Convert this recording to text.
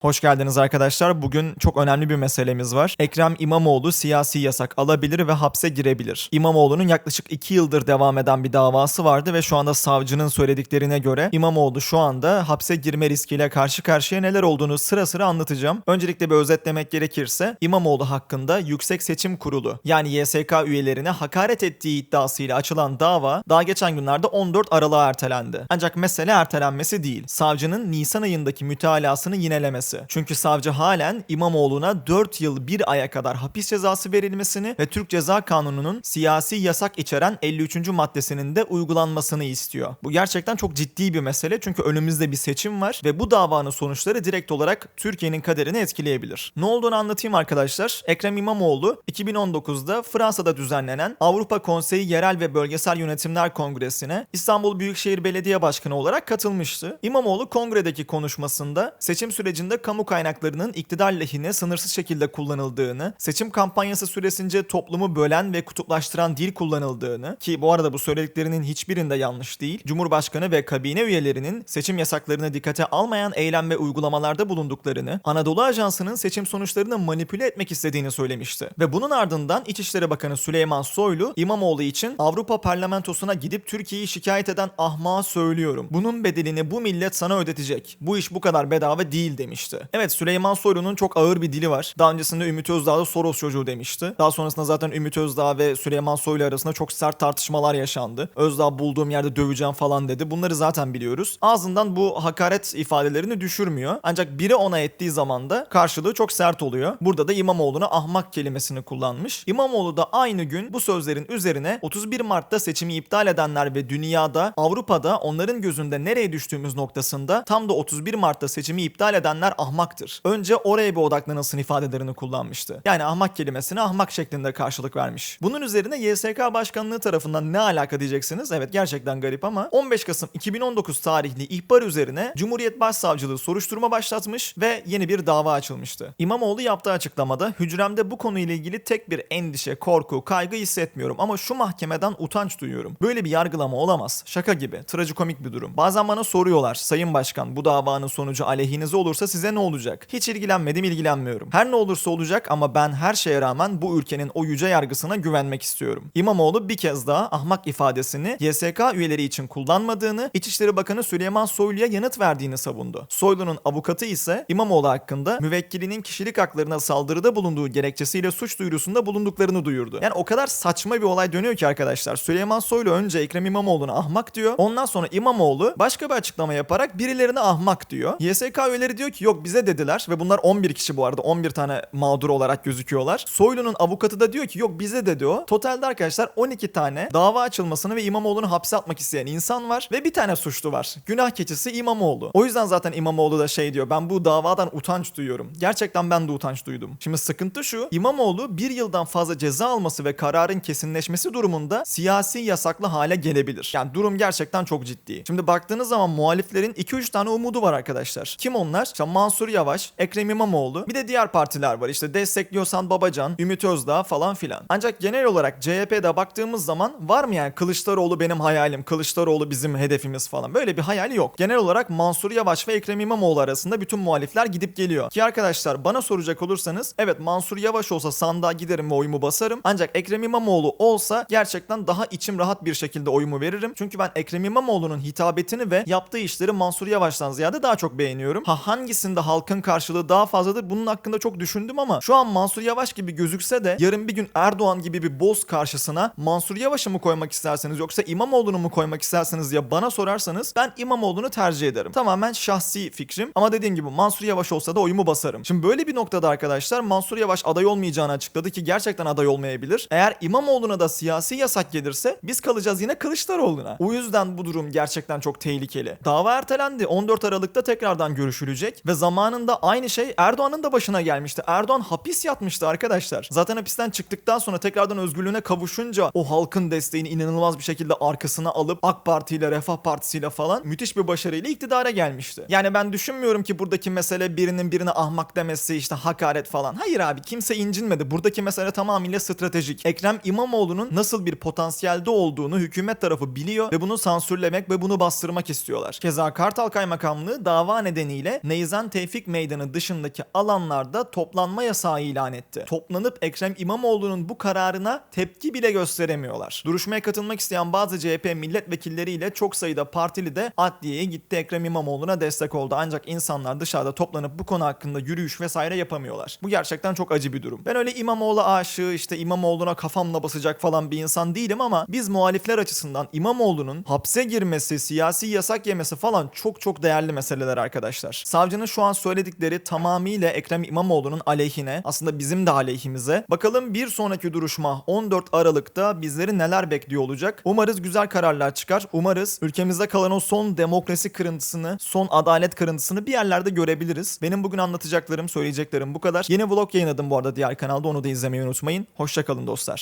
Hoş geldiniz arkadaşlar. Bugün çok önemli bir meselemiz var. Ekrem İmamoğlu siyasi yasak alabilir ve hapse girebilir. İmamoğlu'nun yaklaşık 2 yıldır devam eden bir davası vardı ve şu anda savcının söylediklerine göre İmamoğlu şu anda hapse girme riskiyle karşı karşıya neler olduğunu sıra sıra anlatacağım. Öncelikle bir özetlemek gerekirse İmamoğlu hakkında Yüksek Seçim Kurulu yani YSK üyelerine hakaret ettiği iddiasıyla açılan dava daha geçen günlerde 14 Aralık'a ertelendi. Ancak mesele ertelenmesi değil. Savcının Nisan ayındaki mütalasını yinelemesi. Çünkü savcı halen İmamoğlu'na 4 yıl 1 aya kadar hapis cezası verilmesini ve Türk Ceza Kanunu'nun siyasi yasak içeren 53. maddesinin de uygulanmasını istiyor. Bu gerçekten çok ciddi bir mesele çünkü önümüzde bir seçim var ve bu davanın sonuçları direkt olarak Türkiye'nin kaderini etkileyebilir. Ne olduğunu anlatayım arkadaşlar. Ekrem İmamoğlu 2019'da Fransa'da düzenlenen Avrupa Konseyi Yerel ve Bölgesel Yönetimler Kongresi'ne İstanbul Büyükşehir Belediye Başkanı olarak katılmıştı. İmamoğlu kongredeki konuşmasında seçim sürecinde kamu kaynaklarının iktidar lehine sınırsız şekilde kullanıldığını, seçim kampanyası süresince toplumu bölen ve kutuplaştıran dil kullanıldığını ki bu arada bu söylediklerinin hiçbirinde yanlış değil, Cumhurbaşkanı ve kabine üyelerinin seçim yasaklarını dikkate almayan eylem ve uygulamalarda bulunduklarını, Anadolu Ajansı'nın seçim sonuçlarını manipüle etmek istediğini söylemişti. Ve bunun ardından İçişleri Bakanı Süleyman Soylu İmamoğlu için Avrupa Parlamentosu'na gidip Türkiye'yi şikayet eden ahmağa söylüyorum. Bunun bedelini bu millet sana ödetecek. Bu iş bu kadar bedava değil demişti. Evet Süleyman Soylu'nun çok ağır bir dili var. Daha öncesinde Ümit Özdağ da Soros çocuğu demişti. Daha sonrasında zaten Ümit Özdağ ve Süleyman Soylu arasında çok sert tartışmalar yaşandı. Özdağ bulduğum yerde döveceğim falan dedi. Bunları zaten biliyoruz. Ağzından bu hakaret ifadelerini düşürmüyor. Ancak biri ona ettiği zaman da karşılığı çok sert oluyor. Burada da İmamoğlu'na ahmak kelimesini kullanmış. İmamoğlu da aynı gün bu sözlerin üzerine 31 Mart'ta seçimi iptal edenler ve dünyada, Avrupa'da onların gözünde nereye düştüğümüz noktasında tam da 31 Mart'ta seçimi iptal edenler ahmaktır. Önce oraya bir odaklanılsın ifadelerini kullanmıştı. Yani ahmak kelimesine ahmak şeklinde karşılık vermiş. Bunun üzerine YSK Başkanlığı tarafından ne alaka diyeceksiniz? Evet gerçekten garip ama 15 Kasım 2019 tarihli ihbar üzerine Cumhuriyet Başsavcılığı soruşturma başlatmış ve yeni bir dava açılmıştı. İmamoğlu yaptığı açıklamada hücremde bu konuyla ilgili tek bir endişe, korku, kaygı hissetmiyorum ama şu mahkemeden utanç duyuyorum. Böyle bir yargılama olamaz. Şaka gibi. Trajikomik bir durum. Bazen bana soruyorlar. Sayın Başkan bu davanın sonucu aleyhinize olursa size ne olacak? Hiç ilgilenmedim ilgilenmiyorum. Her ne olursa olacak ama ben her şeye rağmen bu ülkenin o yüce yargısına güvenmek istiyorum. İmamoğlu bir kez daha ahmak ifadesini YSK üyeleri için kullanmadığını, İçişleri Bakanı Süleyman Soylu'ya yanıt verdiğini savundu. Soylu'nun avukatı ise İmamoğlu hakkında müvekkilinin kişilik haklarına saldırıda bulunduğu gerekçesiyle suç duyurusunda bulunduklarını duyurdu. Yani o kadar saçma bir olay dönüyor ki arkadaşlar. Süleyman Soylu önce Ekrem İmamoğlu'na ahmak diyor. Ondan sonra İmamoğlu başka bir açıklama yaparak birilerine ahmak diyor. YSK üyeleri diyor ki yok bize dediler ve bunlar 11 kişi bu arada 11 tane mağdur olarak gözüküyorlar. Soylu'nun avukatı da diyor ki yok bize de diyor. Totalde arkadaşlar 12 tane dava açılmasını ve İmamoğlu'nu hapse atmak isteyen insan var ve bir tane suçlu var. Günah keçisi İmamoğlu. O yüzden zaten İmamoğlu da şey diyor ben bu davadan utanç duyuyorum. Gerçekten ben de utanç duydum. Şimdi sıkıntı şu İmamoğlu bir yıldan fazla ceza alması ve kararın kesinleşmesi durumunda siyasi yasaklı hale gelebilir. Yani durum gerçekten çok ciddi. Şimdi baktığınız zaman muhaliflerin 2-3 tane umudu var arkadaşlar. Kim onlar? İşte Mansur Yavaş, Ekrem İmamoğlu bir de diğer partiler var. İşte destekliyorsan Babacan, Ümit Özdağ falan filan. Ancak genel olarak CHP'de baktığımız zaman var mı yani Kılıçdaroğlu benim hayalim, Kılıçdaroğlu bizim hedefimiz falan. Böyle bir hayali yok. Genel olarak Mansur Yavaş ve Ekrem İmamoğlu arasında bütün muhalifler gidip geliyor. Ki arkadaşlar bana soracak olursanız evet Mansur Yavaş olsa sandığa giderim ve oyumu basarım. Ancak Ekrem İmamoğlu olsa gerçekten daha içim rahat bir şekilde oyumu veririm. Çünkü ben Ekrem İmamoğlu'nun hitabetini ve yaptığı işleri Mansur Yavaş'tan ziyade daha çok beğeniyorum. Ha hangisinde halkın karşılığı daha fazladır bunun hakkında çok düşündüm ama şu an Mansur Yavaş gibi gözükse de yarın bir gün Erdoğan gibi bir boz karşısına Mansur Yavaş'ı mı koymak isterseniz yoksa İmamoğlu'nu mu koymak isterseniz diye bana sorarsanız ben İmamoğlu'nu tercih ederim. Tamamen şahsi fikrim ama dediğim gibi Mansur Yavaş olsa da oyumu basarım. Şimdi böyle bir noktada arkadaşlar Mansur Yavaş aday olmayacağını açıkladı ki gerçekten aday olmayabilir. Eğer İmamoğlu'na da siyasi yasak gelirse biz kalacağız yine Kılıçdaroğlu'na. O yüzden bu durum gerçekten çok tehlikeli. Dava ertelendi. 14 Aralık'ta tekrardan görüşülecek ve zamanında aynı şey Erdoğan'ın da başına gelmişti. Erdoğan hapis yatmıştı arkadaşlar. Zaten hapisten çıktıktan sonra tekrardan özgürlüğüne kavuşunca o halkın desteğini inanılmaz bir şekilde arkasına alıp AK Parti ile Refah Partisi ile falan müthiş bir başarıyla iktidara gelmişti. Yani ben düşünmüyorum ki buradaki mesele birinin birine ahmak demesi işte hakaret falan. Hayır abi kimse incinmedi. Buradaki mesele tamamıyla stratejik. Ekrem İmamoğlu'nun nasıl bir potansiyelde olduğunu hükümet tarafı biliyor ve bunu sansürlemek ve bunu bastırmak istiyorlar. Keza Kartal Kaymakamlığı dava nedeniyle Neyzen Tevfik Meydanı dışındaki alanlarda toplanma yasağı ilan etti. Toplanıp Ekrem İmamoğlu'nun bu kararına tepki bile gösteremiyorlar. Duruşmaya katılmak isteyen bazı CHP milletvekilleriyle çok sayıda partili de adliyeye gitti Ekrem İmamoğlu'na destek oldu. Ancak insanlar dışarıda toplanıp bu konu hakkında yürüyüş vesaire yapamıyorlar. Bu gerçekten çok acı bir durum. Ben öyle İmamoğlu aşığı işte İmamoğlu'na kafamla basacak falan bir insan değilim ama biz muhalifler açısından İmamoğlu'nun hapse girmesi, siyasi yasak yemesi falan çok çok değerli meseleler arkadaşlar. Savcının şu an söyledikleri tamamıyla Ekrem İmamoğlu'nun aleyhine aslında bizim de aleyhimize. Bakalım bir sonraki duruşma 14 Aralık'ta bizleri neler bekliyor olacak? Umarız güzel kararlar çıkar. Umarız ülkemizde kalan o son demokrasi kırıntısını, son adalet kırıntısını bir yerlerde görebiliriz. Benim bugün anlatacaklarım, söyleyeceklerim bu kadar. Yeni vlog yayınladım bu arada diğer kanalda onu da izlemeyi unutmayın. Hoşçakalın dostlar.